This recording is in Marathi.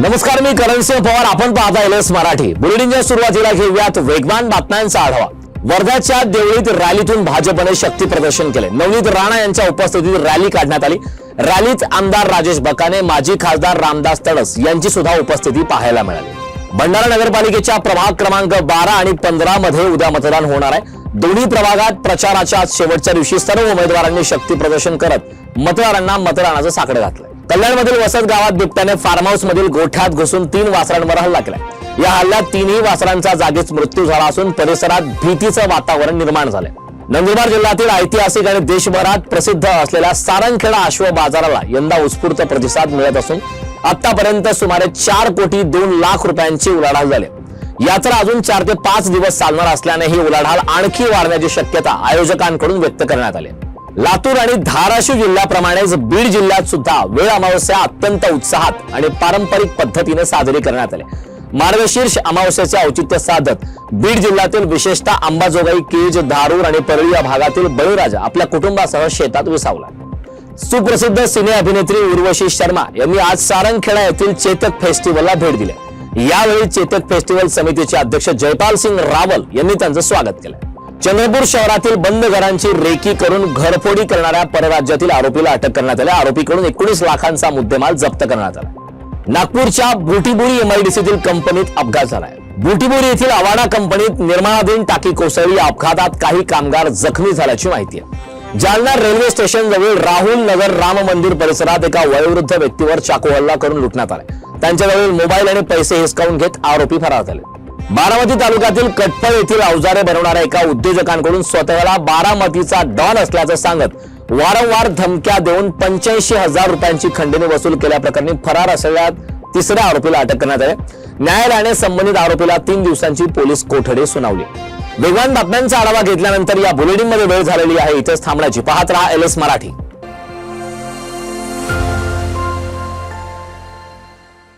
नमस्कार मी करणसिंह पवार. आपण पाहता एस मराठी. बुलेटिनच्या सुरुवातीला घेऊयात. वेगवान बातम्यांचा आढावा. वर्ध्याच्या देवळीत रॅलीतून भाजपने शक्ती प्रदर्शन केले. नवनीत राणा यांच्या उपस्थितीत रॅली काढण्यात आली. रॅलीत आमदार राजेश बकाने माजी खासदार रामदास तडस यांची सुद्धा उपस्थिती पाहायला मिळाली. भंडारा नगरपालिकेच्या प्रभाग क्रमांक बारा आणि पंधरा मध्ये उद्या मतदान होणार आहे. दोन्ही प्रभागात प्रचाराच्या शेवटच्या दिवशी सर्व उमेदवारांनी शक्ती प्रदर्शन करत मतदारांना मतदानाचं साकडं घातलंय. कल्याणमधील वसत गावात बिबट्याने फार्म हाऊस मधील गोठ्यात घुसून तीन वासरांवर हल्ला केला. या हल्ल्यात तीनही वासरांचा जागीच मृत्यू झाला असून परिसरात भीतीचं वातावरण निर्माण झालंय. नंदुरबार जिल्ह्यातील ऐतिहासिक आणि देशभरात प्रसिद्ध असलेल्या सारंगखेडा अश्व बाजाराला यंदा उत्स्फूर्त प्रतिसाद मिळत असून आतापर्यंत सुमारे चार कोटी दोन लाख रुपयांची उलाढाल झाली यात्रा अजून चार ते पाच दिवस चालणार असल्याने ही उलाढाल आणखी वाढण्याची शक्यता आयोजकांकडून व्यक्त करण्यात आली लातूर आणि धाराशिव जिल्ह्याप्रमाणेच बीड जिल्ह्यात सुद्धा वेळ अमावस्या अत्यंत उत्साहात आणि पारंपरिक पद्धतीने साजरी करण्यात आले. मार्गशीर्ष अमावस्याचे औचित्य साधत बीड जिल्ह्यातील विशेषतः अंबाजोगाई केज धारूर आणि परळी या भागातील बळीराजा आपल्या कुटुंबासह शेतात विसावला. सुप्रसिद्ध सिने अभिनेत्री उर्वशी शर्मा यांनी आज सारंगखेडा येथील चेतक फेस्टिवलला भेट दिली. यावेळी चेतक फेस्टिवल समितीचे अध्यक्ष जयपाल सिंग रावल यांनी त्यांचं स्वागत केलं. चंद्रपूर शहरातील बंद घरांची रेकी करून घरफोडी करणाऱ्या परराज्यातील आरोपीला अटक करण्यात आली. आरोपीकडून एकोणीस लाखांचा मुद्देमाल जप्त करण्यात आला. नागपूरच्या बुटीबुरी एमआयडीसीतील कंपनीत अपघात झालाय. बुटीबुरी येथील अवाडा कंपनीत निर्माणाधीन टाकी कोसळली. अपघातात काही कामगार जखमी झाल्याची माहिती आहे. जालना रेल्वे स्टेशन जवळ राहुल नगर राम मंदिर परिसरात एका वयोवृद्ध व्यक्तीवर चाकू हल्ला करून लुटण्यात आलाय त्यांच्याजवळ मोबाईल आणि पैसे हिसकावून घेत आरोपी फरार झाले. बारामती तालुक्यातील कटपळ येथील अवजारे बनवणाऱ्या एका उद्योजकांकडून स्वतःला बारामतीचा डॉन असल्याचं सांगत वारंवार धमक्या देऊन पंच्याऐंशी हजार रुपयांची खंडणी वसूल केल्याप्रकरणी फरार असलेल्या तिसऱ्या आरोपीला अटक करण्यात आली. न्यायालयाने संबंधित आरोपीला तीन दिवसांची पोलीस कोठडी सुनावली. वेगवान बातम्यांचा आढावा घेतल्यानंतर या बुलेटिनमध्ये वेळ झालेली आहे. इथेच थांबण्याची पाहत राहा एल एस मराठी.